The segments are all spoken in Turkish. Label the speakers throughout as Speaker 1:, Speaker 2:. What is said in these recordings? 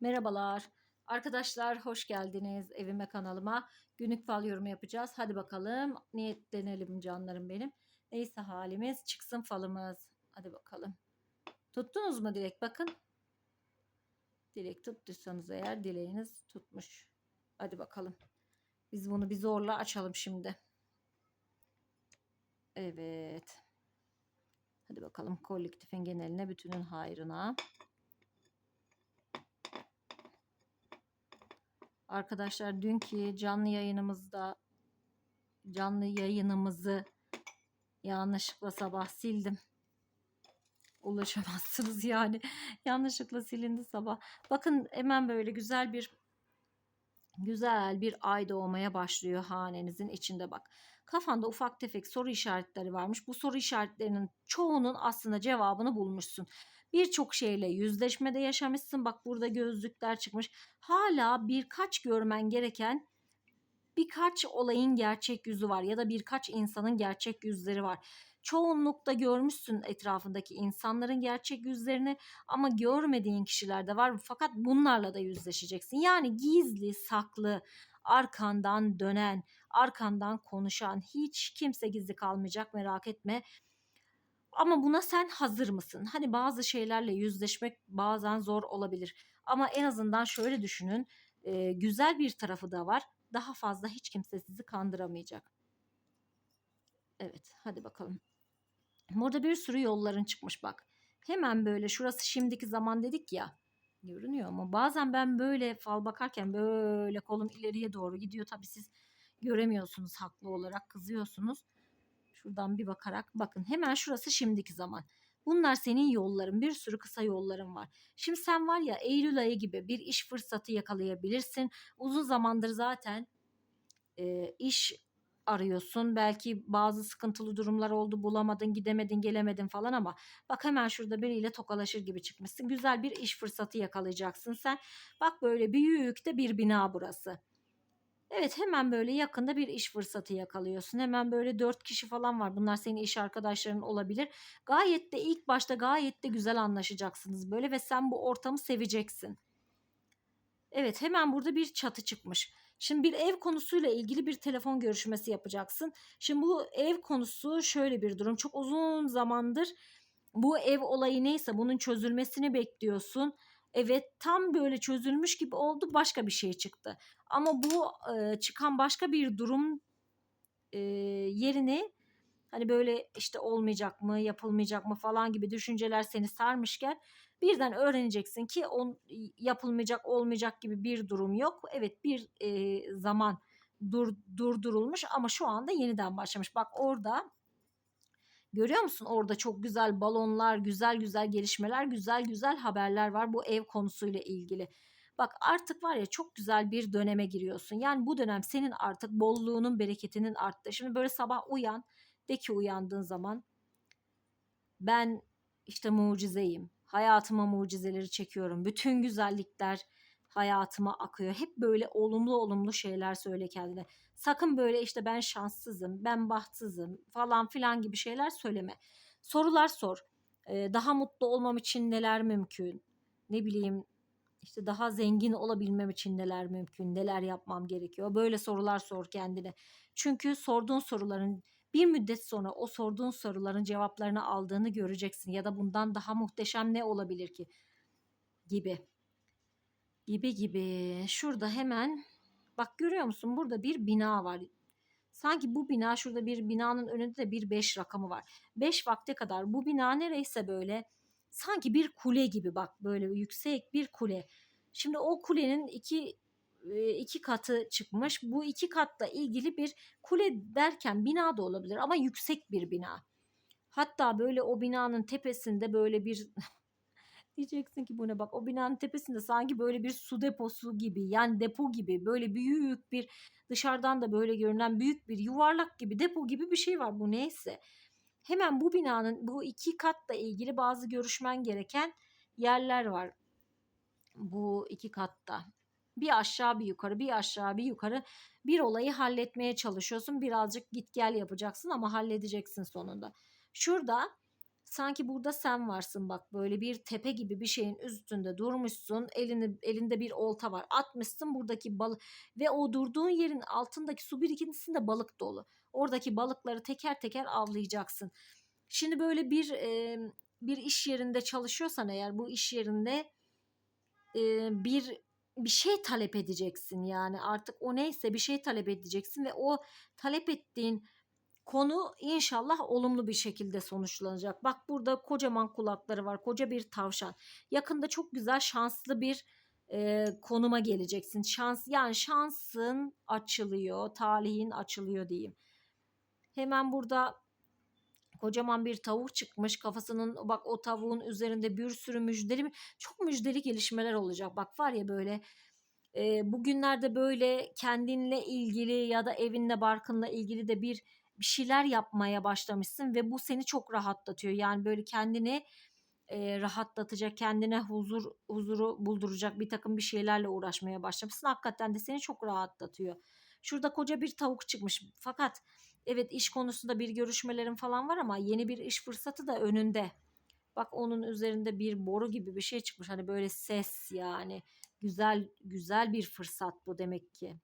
Speaker 1: Merhabalar. Arkadaşlar hoş geldiniz evime kanalıma. Günlük fal yorumu yapacağız. Hadi bakalım niyetlenelim canlarım benim. Neyse halimiz çıksın falımız. Hadi bakalım. Tuttunuz mu dilek bakın. Dilek tuttuysanız eğer dileğiniz tutmuş. Hadi bakalım. Biz bunu bir zorla açalım şimdi. Evet. Hadi bakalım kolektifin geneline bütünün hayrına. Arkadaşlar dünkü canlı yayınımızda canlı yayınımızı yanlışlıkla sabah sildim. Ulaşamazsınız yani. yanlışlıkla silindi sabah. Bakın hemen böyle güzel bir güzel bir ay doğmaya başlıyor hanenizin içinde bak. Kafanda ufak tefek soru işaretleri varmış. Bu soru işaretlerinin çoğunun aslında cevabını bulmuşsun. Birçok şeyle yüzleşmede yaşamışsın. Bak burada gözlükler çıkmış. Hala birkaç görmen gereken birkaç olayın gerçek yüzü var ya da birkaç insanın gerçek yüzleri var. Çoğunlukta görmüşsün etrafındaki insanların gerçek yüzlerini ama görmediğin kişiler de var. Fakat bunlarla da yüzleşeceksin. Yani gizli, saklı, arkandan dönen, arkandan konuşan hiç kimse gizli kalmayacak merak etme. Ama buna sen hazır mısın? Hani bazı şeylerle yüzleşmek bazen zor olabilir. Ama en azından şöyle düşünün. e, güzel bir tarafı da var. Daha fazla hiç kimse sizi kandıramayacak. Evet hadi bakalım. Burada bir sürü yolların çıkmış bak. Hemen böyle şurası şimdiki zaman dedik ya. Görünüyor mu? Bazen ben böyle fal bakarken böyle kolum ileriye doğru gidiyor. Tabii siz göremiyorsunuz haklı olarak kızıyorsunuz. Şuradan bir bakarak bakın hemen şurası şimdiki zaman. Bunlar senin yolların bir sürü kısa yolların var. Şimdi sen var ya Eylül ayı gibi bir iş fırsatı yakalayabilirsin. Uzun zamandır zaten e, iş arıyorsun. Belki bazı sıkıntılı durumlar oldu bulamadın gidemedin gelemedin falan ama bak hemen şurada biriyle tokalaşır gibi çıkmışsın. Güzel bir iş fırsatı yakalayacaksın sen. Bak böyle büyük de bir bina burası. Evet hemen böyle yakında bir iş fırsatı yakalıyorsun. Hemen böyle dört kişi falan var. Bunlar senin iş arkadaşların olabilir. Gayet de ilk başta gayet de güzel anlaşacaksınız böyle ve sen bu ortamı seveceksin. Evet hemen burada bir çatı çıkmış. Şimdi bir ev konusuyla ilgili bir telefon görüşmesi yapacaksın. Şimdi bu ev konusu şöyle bir durum. Çok uzun zamandır bu ev olayı neyse bunun çözülmesini bekliyorsun. Evet tam böyle çözülmüş gibi oldu başka bir şey çıktı. Ama bu e, çıkan başka bir durum e, yerine hani böyle işte olmayacak mı yapılmayacak mı falan gibi düşünceler seni sarmışken birden öğreneceksin ki on, yapılmayacak olmayacak gibi bir durum yok. Evet bir e, zaman dur, durdurulmuş ama şu anda yeniden başlamış. Bak orada Görüyor musun? Orada çok güzel balonlar, güzel güzel gelişmeler, güzel güzel haberler var bu ev konusuyla ilgili. Bak artık var ya çok güzel bir döneme giriyorsun. Yani bu dönem senin artık bolluğunun, bereketinin arttı. Şimdi böyle sabah uyan, de ki uyandığın zaman ben işte mucizeyim. Hayatıma mucizeleri çekiyorum. Bütün güzellikler hayatıma akıyor. Hep böyle olumlu olumlu şeyler söyle kendine. Sakın böyle işte ben şanssızım, ben bahtsızım falan filan gibi şeyler söyleme. Sorular sor. Ee, daha mutlu olmam için neler mümkün? Ne bileyim işte daha zengin olabilmem için neler mümkün? Neler yapmam gerekiyor? Böyle sorular sor kendine. Çünkü sorduğun soruların bir müddet sonra o sorduğun soruların cevaplarını aldığını göreceksin ya da bundan daha muhteşem ne olabilir ki gibi gibi gibi. Şurada hemen bak görüyor musun? Burada bir bina var. Sanki bu bina şurada bir binanın önünde de bir 5 rakamı var. 5 vakte kadar bu bina nereyse böyle sanki bir kule gibi bak böyle yüksek bir kule. Şimdi o kulenin iki iki katı çıkmış. Bu iki katla ilgili bir kule derken bina da olabilir ama yüksek bir bina. Hatta böyle o binanın tepesinde böyle bir Diyeceksin ki bu ne bak o binanın tepesinde sanki böyle bir su deposu gibi yani depo gibi böyle büyük bir dışarıdan da böyle görünen büyük bir yuvarlak gibi depo gibi bir şey var bu neyse. Hemen bu binanın bu iki katla ilgili bazı görüşmen gereken yerler var bu iki katta. Bir aşağı bir yukarı bir aşağı bir yukarı bir olayı halletmeye çalışıyorsun birazcık git gel yapacaksın ama halledeceksin sonunda. Şurada sanki burada sen varsın bak böyle bir tepe gibi bir şeyin üstünde durmuşsun. Elini elinde bir olta var. Atmışsın buradaki balık ve o durduğun yerin altındaki su birikintisinde balık dolu. Oradaki balıkları teker teker avlayacaksın. Şimdi böyle bir e, bir iş yerinde çalışıyorsan eğer bu iş yerinde e, bir bir şey talep edeceksin yani artık o neyse bir şey talep edeceksin ve o talep ettiğin konu inşallah olumlu bir şekilde sonuçlanacak. Bak burada kocaman kulakları var, koca bir tavşan. Yakında çok güzel şanslı bir e, konuma geleceksin. Şans yani şansın açılıyor, talihin açılıyor diyeyim. Hemen burada kocaman bir tavuk çıkmış kafasının bak o tavuğun üzerinde bir sürü müjdeli çok müjdeli gelişmeler olacak bak var ya böyle e, bugünlerde böyle kendinle ilgili ya da evinle barkınla ilgili de bir bir şeyler yapmaya başlamışsın ve bu seni çok rahatlatıyor yani böyle kendini e, rahatlatacak kendine huzur huzuru bulduracak bir takım bir şeylerle uğraşmaya başlamışsın hakikaten de seni çok rahatlatıyor şurada koca bir tavuk çıkmış fakat evet iş konusunda bir görüşmelerin falan var ama yeni bir iş fırsatı da önünde. Bak onun üzerinde bir boru gibi bir şey çıkmış. Hani böyle ses yani. Güzel güzel bir fırsat bu demek ki.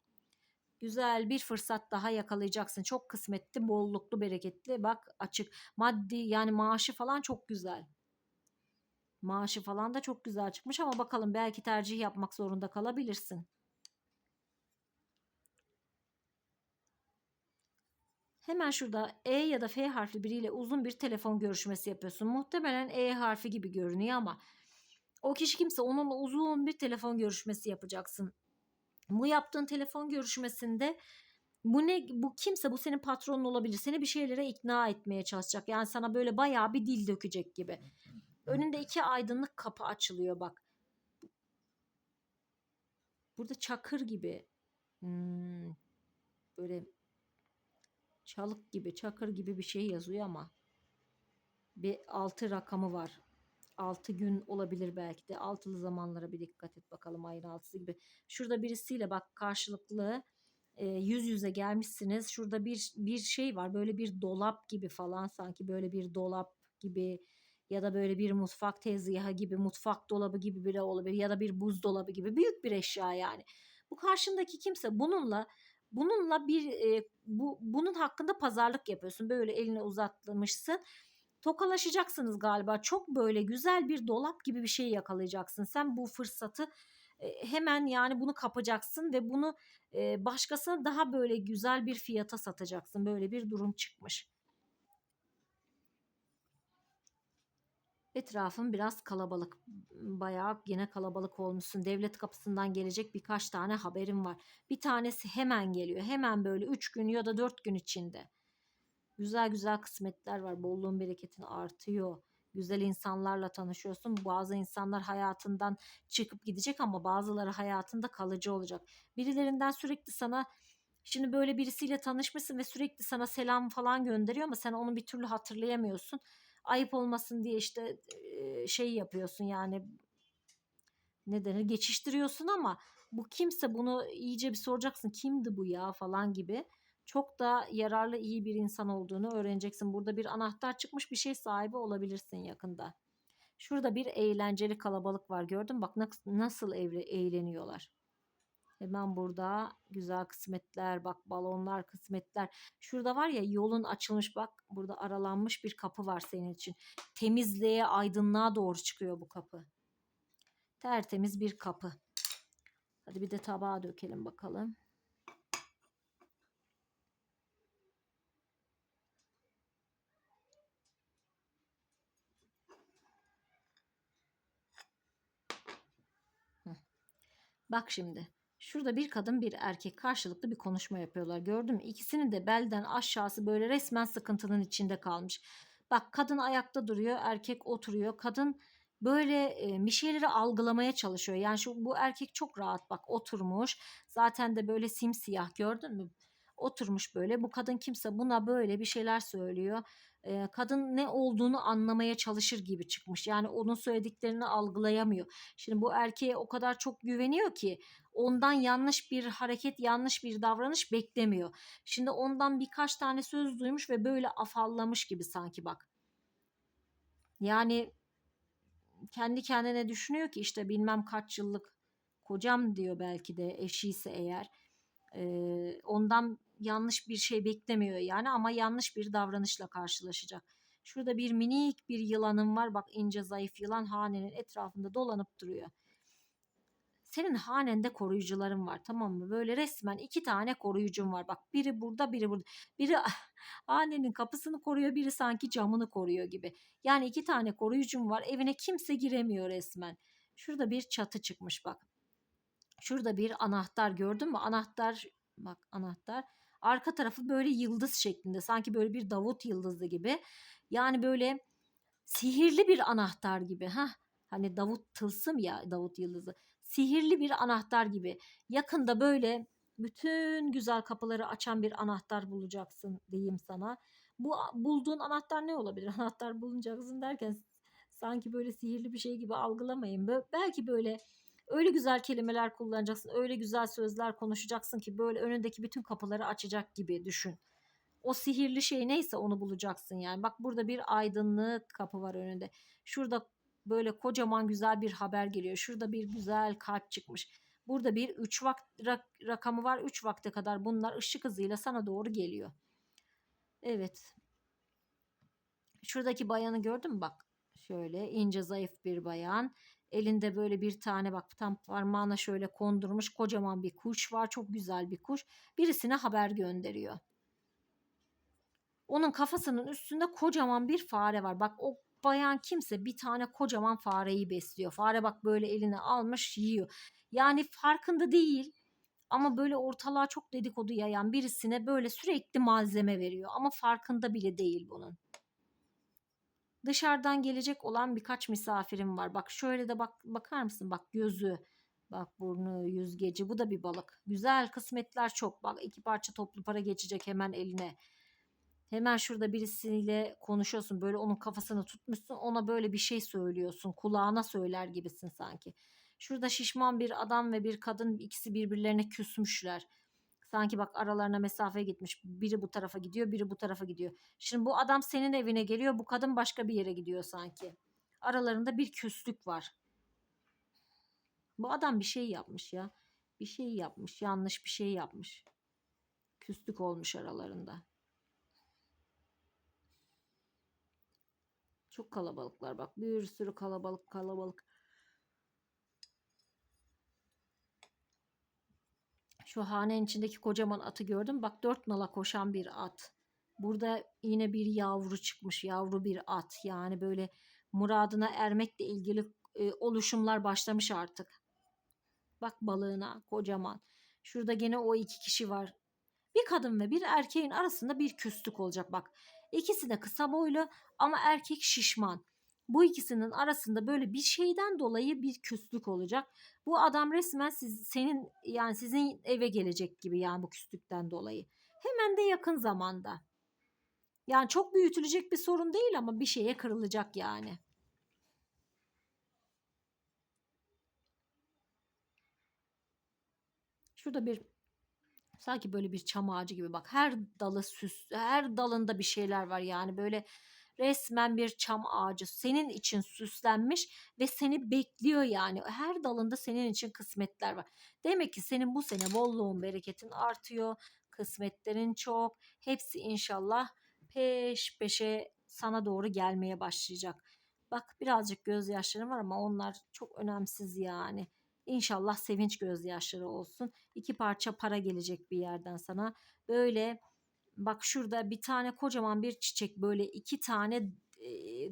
Speaker 1: Güzel bir fırsat daha yakalayacaksın. Çok kısmetli, bolluklu, bereketli. Bak açık. Maddi yani maaşı falan çok güzel. Maaşı falan da çok güzel çıkmış ama bakalım belki tercih yapmak zorunda kalabilirsin. Hemen şurada E ya da F harfli biriyle uzun bir telefon görüşmesi yapıyorsun. Muhtemelen E harfi gibi görünüyor ama o kişi kimse onunla uzun bir telefon görüşmesi yapacaksın. Bu yaptığın telefon görüşmesinde bu ne bu kimse bu senin patronun olabilir. Seni bir şeylere ikna etmeye çalışacak. Yani sana böyle bayağı bir dil dökecek gibi. Önünde iki aydınlık kapı açılıyor bak. Burada çakır gibi. Hmm, böyle çalık gibi, çakır gibi bir şey yazıyor ama bir altı rakamı var. Altı gün olabilir belki de. Altılı zamanlara bir dikkat et bakalım ayın altısı gibi. Şurada birisiyle bak karşılıklı e, yüz yüze gelmişsiniz. Şurada bir bir şey var. Böyle bir dolap gibi falan sanki böyle bir dolap gibi ya da böyle bir mutfak tezgahı gibi, mutfak dolabı gibi bile olabilir ya da bir buzdolabı gibi büyük bir eşya yani. Bu karşındaki kimse bununla Bununla bir e, bu bunun hakkında pazarlık yapıyorsun. Böyle eline uzatmışsın. Tokalaşacaksınız galiba. Çok böyle güzel bir dolap gibi bir şey yakalayacaksın. Sen bu fırsatı e, hemen yani bunu kapacaksın ve bunu e, başkasına daha böyle güzel bir fiyata satacaksın. Böyle bir durum çıkmış. Etrafın biraz kalabalık. Bayağı yine kalabalık olmuşsun. Devlet kapısından gelecek birkaç tane haberim var. Bir tanesi hemen geliyor. Hemen böyle 3 gün ya da 4 gün içinde. Güzel güzel kısmetler var. Bolluğun bereketin artıyor. Güzel insanlarla tanışıyorsun. Bazı insanlar hayatından çıkıp gidecek ama bazıları hayatında kalıcı olacak. Birilerinden sürekli sana Şimdi böyle birisiyle tanışmışsın ve sürekli sana selam falan gönderiyor ama sen onu bir türlü hatırlayamıyorsun ayıp olmasın diye işte şey yapıyorsun yani ne denir geçiştiriyorsun ama bu kimse bunu iyice bir soracaksın kimdi bu ya falan gibi çok da yararlı iyi bir insan olduğunu öğreneceksin. Burada bir anahtar çıkmış bir şey sahibi olabilirsin yakında. Şurada bir eğlenceli kalabalık var gördün bak nasıl evle eğleniyorlar. Hemen burada güzel kısmetler bak balonlar kısmetler. Şurada var ya yolun açılmış bak burada aralanmış bir kapı var senin için. Temizliğe aydınlığa doğru çıkıyor bu kapı. Tertemiz bir kapı. Hadi bir de tabağa dökelim bakalım. Bak şimdi Şurada bir kadın bir erkek karşılıklı bir konuşma yapıyorlar. Gördün mü? İkisinin de belden aşağısı böyle resmen sıkıntının içinde kalmış. Bak kadın ayakta duruyor, erkek oturuyor. Kadın böyle e, bir şeyleri algılamaya çalışıyor. Yani şu bu erkek çok rahat bak oturmuş. Zaten de böyle simsiyah gördün mü? Oturmuş böyle. Bu kadın kimse buna böyle bir şeyler söylüyor. Kadın ne olduğunu anlamaya çalışır gibi çıkmış. Yani onun söylediklerini algılayamıyor. Şimdi bu erkeğe o kadar çok güveniyor ki ondan yanlış bir hareket, yanlış bir davranış beklemiyor. Şimdi ondan birkaç tane söz duymuş ve böyle afallamış gibi sanki bak. Yani kendi kendine düşünüyor ki işte bilmem kaç yıllık kocam diyor belki de eşiyse eğer. Ee, ondan yanlış bir şey beklemiyor yani ama yanlış bir davranışla karşılaşacak. Şurada bir minik bir yılanım var. Bak ince zayıf yılan hanenin etrafında dolanıp duruyor. Senin hanende koruyucuların var tamam mı? Böyle resmen iki tane koruyucun var. Bak biri burada biri burada. Biri hanenin kapısını koruyor biri sanki camını koruyor gibi. Yani iki tane koruyucun var. Evine kimse giremiyor resmen. Şurada bir çatı çıkmış bak. Şurada bir anahtar gördün mü? Anahtar bak anahtar. Arka tarafı böyle yıldız şeklinde. Sanki böyle bir Davut yıldızı gibi. Yani böyle sihirli bir anahtar gibi. ha Hani Davut tılsım ya Davut yıldızı. Sihirli bir anahtar gibi. Yakında böyle bütün güzel kapıları açan bir anahtar bulacaksın diyeyim sana. Bu bulduğun anahtar ne olabilir? Anahtar bulunacaksın derken sanki böyle sihirli bir şey gibi algılamayın. Belki böyle öyle güzel kelimeler kullanacaksın, öyle güzel sözler konuşacaksın ki böyle önündeki bütün kapıları açacak gibi düşün. O sihirli şey neyse onu bulacaksın yani. Bak burada bir aydınlık kapı var önünde. Şurada böyle kocaman güzel bir haber geliyor. Şurada bir güzel kalp çıkmış. Burada bir 3 vakt rak, rakamı var. 3 vakte kadar bunlar ışık hızıyla sana doğru geliyor. Evet. Şuradaki bayanı gördün mü bak. Şöyle ince zayıf bir bayan. Elinde böyle bir tane bak tam parmağına şöyle kondurmuş kocaman bir kuş var. Çok güzel bir kuş. Birisine haber gönderiyor. Onun kafasının üstünde kocaman bir fare var. Bak o bayan kimse bir tane kocaman fareyi besliyor. Fare bak böyle eline almış yiyor. Yani farkında değil ama böyle ortalığa çok dedikodu yayan birisine böyle sürekli malzeme veriyor ama farkında bile değil bunun. Dışarıdan gelecek olan birkaç misafirim var. Bak şöyle de bak bakar mısın? Bak gözü, bak burnu, yüzgeci. Bu da bir balık. Güzel kısmetler çok. Bak iki parça toplu para geçecek hemen eline. Hemen şurada birisiyle konuşuyorsun. Böyle onun kafasını tutmuşsun. Ona böyle bir şey söylüyorsun. Kulağına söyler gibisin sanki. Şurada şişman bir adam ve bir kadın ikisi birbirlerine küsmüşler. Sanki bak aralarına mesafe gitmiş. Biri bu tarafa gidiyor, biri bu tarafa gidiyor. Şimdi bu adam senin evine geliyor, bu kadın başka bir yere gidiyor sanki. Aralarında bir küslük var. Bu adam bir şey yapmış ya. Bir şey yapmış, yanlış bir şey yapmış. Küslük olmuş aralarında. Çok kalabalıklar bak. Bir sürü kalabalık kalabalık. Şu hanenin içindeki kocaman atı gördüm. Bak dört nala koşan bir at. Burada yine bir yavru çıkmış. Yavru bir at. Yani böyle muradına ermekle ilgili e, oluşumlar başlamış artık. Bak balığına kocaman. Şurada gene o iki kişi var. Bir kadın ve bir erkeğin arasında bir küslük olacak bak. İkisi de kısa boylu ama erkek şişman. Bu ikisinin arasında böyle bir şeyden dolayı bir küslük olacak. Bu adam resmen siz, senin yani sizin eve gelecek gibi yani bu küslükten dolayı. Hemen de yakın zamanda. Yani çok büyütülecek bir sorun değil ama bir şeye kırılacak yani. Şurada bir sanki böyle bir çam ağacı gibi bak her dalı süs her dalında bir şeyler var yani böyle resmen bir çam ağacı senin için süslenmiş ve seni bekliyor yani. Her dalında senin için kısmetler var. Demek ki senin bu sene bolluğun, bereketin artıyor. Kısmetlerin çok. Hepsi inşallah peş peşe sana doğru gelmeye başlayacak. Bak birazcık gözyaşlarım var ama onlar çok önemsiz yani. İnşallah sevinç gözyaşları olsun. İki parça para gelecek bir yerden sana. Böyle Bak şurada bir tane kocaman bir çiçek böyle iki tane e,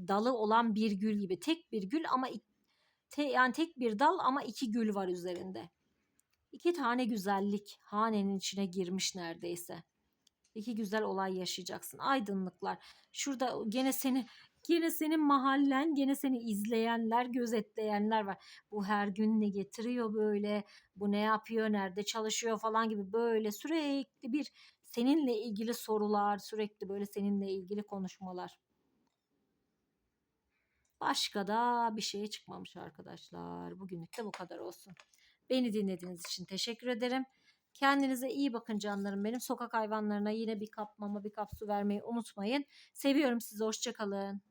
Speaker 1: dalı olan bir gül gibi. Tek bir gül ama te, yani tek bir dal ama iki gül var üzerinde. İki tane güzellik hanenin içine girmiş neredeyse. İki güzel olay yaşayacaksın. Aydınlıklar. Şurada gene seni gene senin mahallen, gene seni izleyenler, gözetleyenler var. Bu her gün ne getiriyor böyle? Bu ne yapıyor? Nerede çalışıyor falan gibi böyle sürekli bir seninle ilgili sorular, sürekli böyle seninle ilgili konuşmalar. Başka da bir şey çıkmamış arkadaşlar. Bugünlük de bu kadar olsun. Beni dinlediğiniz için teşekkür ederim. Kendinize iyi bakın canlarım benim. Sokak hayvanlarına yine bir kap mama bir kap su vermeyi unutmayın. Seviyorum sizi. Hoşçakalın.